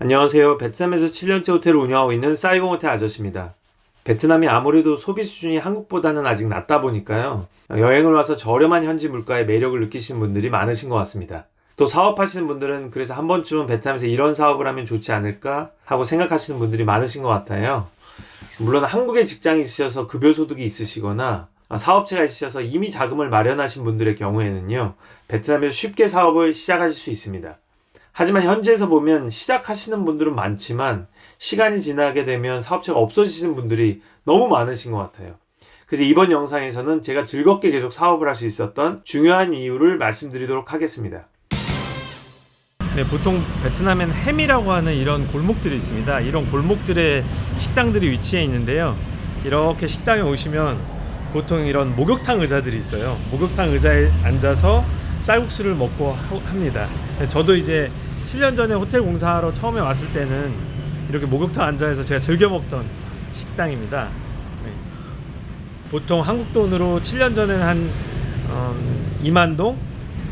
안녕하세요. 베트남에서 7년째 호텔을 운영하고 있는 사이공 호텔 아저씨입니다. 베트남이 아무래도 소비 수준이 한국보다는 아직 낮다 보니까요. 여행을 와서 저렴한 현지 물가의 매력을 느끼시는 분들이 많으신 것 같습니다. 또 사업하시는 분들은 그래서 한 번쯤은 베트남에서 이런 사업을 하면 좋지 않을까 하고 생각하시는 분들이 많으신 것 같아요. 물론 한국에 직장이 있으셔서 급여 소득이 있으시거나 사업체가 있으셔서 이미 자금을 마련하신 분들의 경우에는요. 베트남에서 쉽게 사업을 시작하실 수 있습니다. 하지만 현지에서 보면 시작하시는 분들은 많지만 시간이 지나게 되면 사업체가 없어지시는 분들이 너무 많으신 것 같아요. 그래서 이번 영상에서는 제가 즐겁게 계속 사업을 할 수 있었던 중요한 이유를 말씀드리도록 하겠습니다. 네, 보통 베트남엔 햄이라고 하는 이런 골목들이 있습니다. 이런 골목들의 식당들이 위치해 있는데요. 이렇게 식당에 오시면 보통 이런 목욕탕 의자들이 있어요. 목욕탕 의자에 앉아서 쌀국수를 먹고 하- 합니다. 저도 이제 7년 전에 호텔 공사하러 처음에 왔을 때는 이렇게 목욕탕 앉아서 제가 즐겨 먹던 식당입니다. 네. 보통 한국 돈으로 7년 전에는 한 음, 2만 동,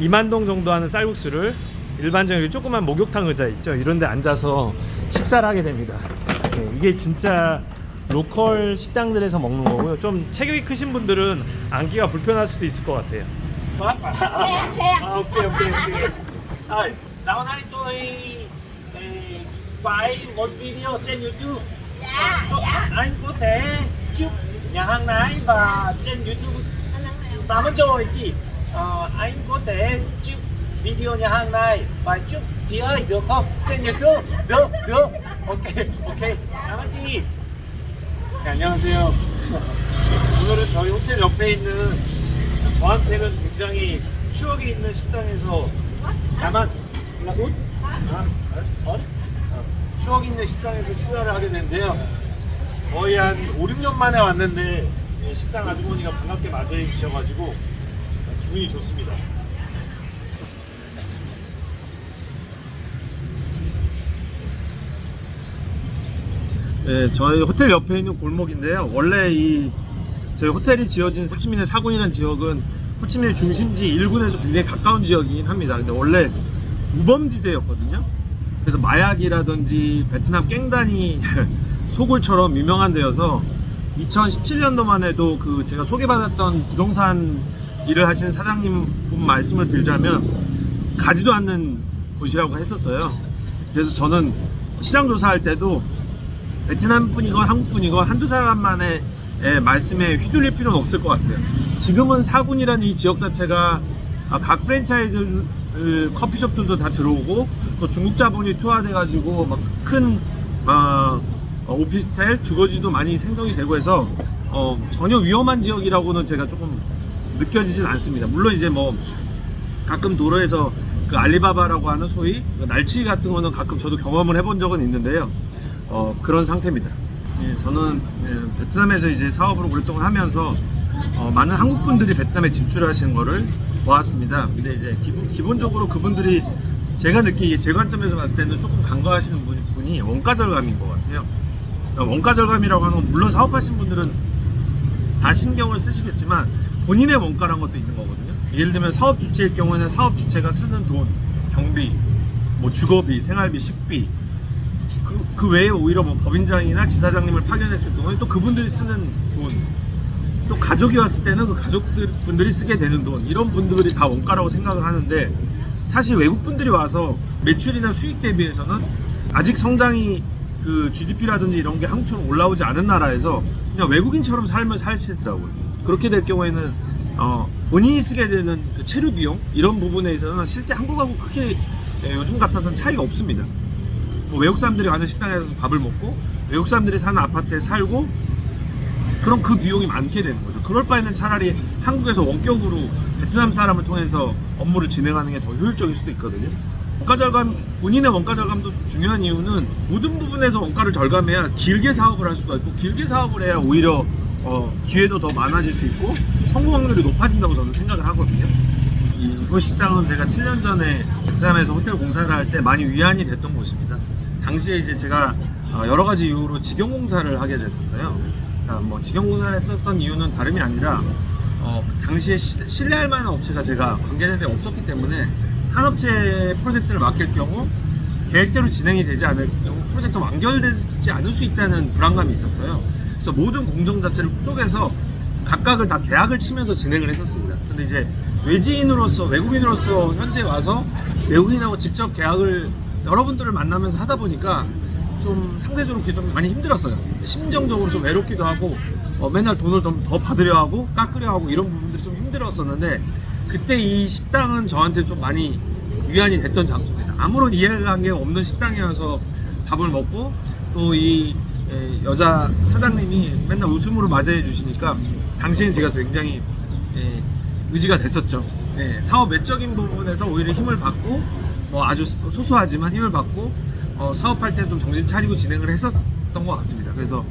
2만 동 정도 하는 쌀국수를 일반적인 조그만 목욕탕 의자 있죠. 이런 데 앉아서 식사를 하게 됩니다. 네, 이게 진짜 로컬 식당들에서 먹는 거고요. 좀 체격이 크신 분들은 앉기가 불편할 수도 있을 것 같아요. xe À, ok ok ok. Eh, quay một video trên YouTube. dạ Có- dạ Anh có thể chụp nhà hàng này và trên YouTube tám ơn rồi chị. Ờ, anh có thể chụp video nhà hàng này và chụp chị ơi được không? trên YouTube được được. Ok ok. cảm ơn chị. 네, 안녕하세요. 오늘은 저희 호텔 옆에 있는 저한테는 굉장히 추억이 있는 식당에서? 아, 어? 어, 추억 있는 식당에서 식사를 하게 됐는데요. 거의 한 5, 6년 만에 왔는데 이 식당 아주머니가 반갑게 맞이해 주셔가지고 기분이 좋습니다. 네, 저희 호텔 옆에 있는 골목인데요. 원래 이 저희 호텔이 지어진 호치민의 사군이라는 지역은 호치민의 중심지 1군에서 굉장히 가까운 지역이긴 합니다. 근데 원래 우범지대였거든요. 그래서 마약이라든지 베트남 깽단이 소굴처럼 유명한 데여서 2017년도만 해도 그 제가 소개받았던 부동산 일을 하시는 사장님 분 말씀을 빌자면 가지도 않는 곳이라고 했었어요. 그래서 저는 시장 조사할 때도 베트남 분이건 한국 분이건 한두 사람만의 예, 말씀에 휘둘릴 필요는 없을 것 같아요. 지금은 사군이라는 이 지역 자체가 아, 각 프랜차이즈 커피숍들도 다 들어오고 또 중국 자본이 투하돼가지고 막큰 어, 오피스텔 주거지도 많이 생성이 되고 해서 어, 전혀 위험한 지역이라고는 제가 조금 느껴지진 않습니다. 물론 이제 뭐 가끔 도로에서 그 알리바바라고 하는 소위 그 날치 같은 거는 가끔 저도 경험을 해본 적은 있는데요. 어, 그런 상태입니다. 예, 저는 예, 베트남에서 이제 사업을 오랫동안 하면서 어, 많은 한국 분들이 베트남에 진출하시는 거를 보았습니다. 근데 이제 기본, 기본 적으로 그분들이 제가 느끼기에 제 관점에서 봤을 때는 조금 간과하시는 분- 분이 원가 절감인 것 같아요. 그러니까 원가 절감이라고 하는 건 물론 사업하신 분들은 다 신경을 쓰시겠지만 본인의 원가란 것도 있는 거거든요. 예를 들면 사업 주체일 경우에는 사업 주체가 쓰는 돈, 경비, 뭐 주거비, 생활비, 식비 그, 그 외에 오히려 뭐 법인장이나 지사장님을 파견했을 경우에 또 그분들이 쓰는 돈, 또 가족이 왔을 때는 그 가족들 분들이 쓰게 되는 돈 이런 분들이 다 원가라고 생각을 하는데 사실 외국 분들이 와서 매출이나 수익 대비해서는 아직 성장이 그 GDP라든지 이런 게 한국처럼 올라오지 않은 나라에서 그냥 외국인처럼 삶을 사시더라고요. 그렇게 될 경우에는 어, 본인이 쓰게 되는 그 체류 비용 이런 부분에 있어서는 실제 한국하고 크게 예, 요즘 같아서는 차이가 없습니다. 뭐 외국 사람들이 가는 식당에 가서 밥을 먹고 외국 사람들이 사는 아파트에 살고 그럼 그 비용이 많게 되는 거죠. 그럴 바에는 차라리 한국에서 원격으로 베트남 사람을 통해서 업무를 진행하는 게 더 효율적일 수도 있거든요. 원가 절감, 본인의 원가 절감도 중요한 이유는 모든 부분에서 원가를 절감해야 길게 사업을 할 수가 있고 길게 사업을 해야 오히려 어, 기회도 더 많아질 수 있고 성공 확률이 높아진다고 저는 생각을 하거든요. 이곳 식당은 제가 7년 전에 베트남에서 호텔 공사를 할 때 많이 위안이 됐던 곳입니다. 당시에 이제 제가 어, 여러 가지 이유로 직영 공사를 하게 됐었어요. 그러니까 뭐 직영 공사를 했었던 이유는 다름이 아니라 어, 그 당시에 시- 신뢰할 만한 업체가 제가 데 없었기 때문에 한 업체 프로젝트를 맡길 경우 계획대로 진행이 되지 않을 경우 프로젝트가 완결되지 않을 수 있다는 불안감이 있었어요. 그래서 모든 공정 자체를 쪼개서 각각을 다 계약을 치면서 진행을 했었습니다. 근데 이제 외지인으로서 외국인으로서 현재 와서 외국인하고 직접 계약을 여러분들을 만나면서 하다 보니까 좀 상대적으로 좀 많이 힘들었어요. 심정적으로 좀 외롭기도 하고 어, 맨날 돈을 좀 더 받으려 하고 깎으려 하고 이런 부분들이 좀 힘들었었는데 그때 이 식당은 저한테 좀 많이 위안이 됐던 장소입니다. 아무런 이해관계가 없는 식당이어서 밥을 먹고 또 이 여자 사장님이 맨날 웃음으로 맞이해 주시니까 당시엔 제가 굉장히 예, 의지가 됐었죠. 예, 사업 외적인 부분에서 오히려 힘을 받고 뭐 아주 소소하지만 힘을 받고 어, 사업할 때 좀 정신 차리고 진행을 했었던 것 같습니다. 그래서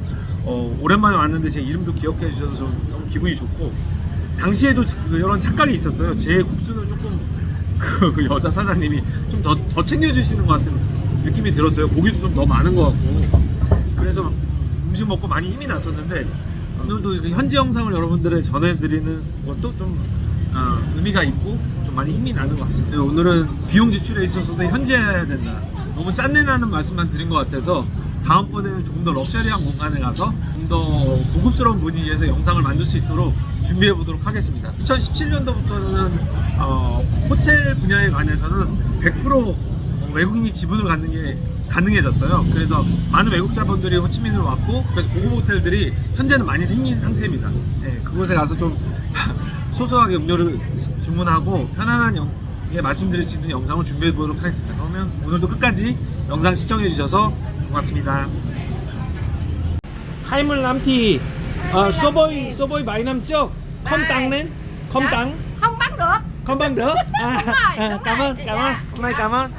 어, 오랜만에 왔는데 제 이름도 기억해 주셔서 좀 너무 기분이 좋고 당시에도 그 이런 착각이 있었어요. 제 국수는 조금 그, 그 여자 사장님이 좀 더 더 챙겨주시는 것 같은 느낌이 들었어요. 고기도 좀 더 많은 것 같고 그래서 음식 먹고 많이 힘이 났었는데 오늘도 그 현지 영상을 여러분들에 전해드리는 것도 좀 아, 의미가 있고 좀 많이 힘이 나는 것 같습니다. 오늘은 비용 지출에 있어서도 현지해야 된다. 너무 짠내나는 말씀만 드린 것 같아서 다음번에는 조금 더 럭셔리한 공간에 가서 좀 더 고급스러운 분위기에서 영상을 만들 수 있도록 준비해 보도록 하겠습니다. 2017년도부터는 어, 호텔 분야에 관해서는 100% 외국인이 지분을 갖는 게 가능해졌어요. 그래서 많은 외국 자본들이 호치민으로 왔고 그래서 고급 호텔들이 현재는 많이 생긴 상태입니다. 네, 그곳에 가서 좀 소소하게 음료를 주문하고 편안한 영, 예, 말씀드릴 수 있는 영상을 준비해 보도록 하겠습니다. 그러면 오늘도 끝까지 영상 시청해 주셔서 고맙습니다. Hai mươi lăm thì uh, số bôi số bôi bảy năm trước không tăng lên không tăng Không bắt được không bằng được à, Đúng rồi, à, đúng cảm rồi. ơn cảm ơn Dạ. hôm nay cảm ơn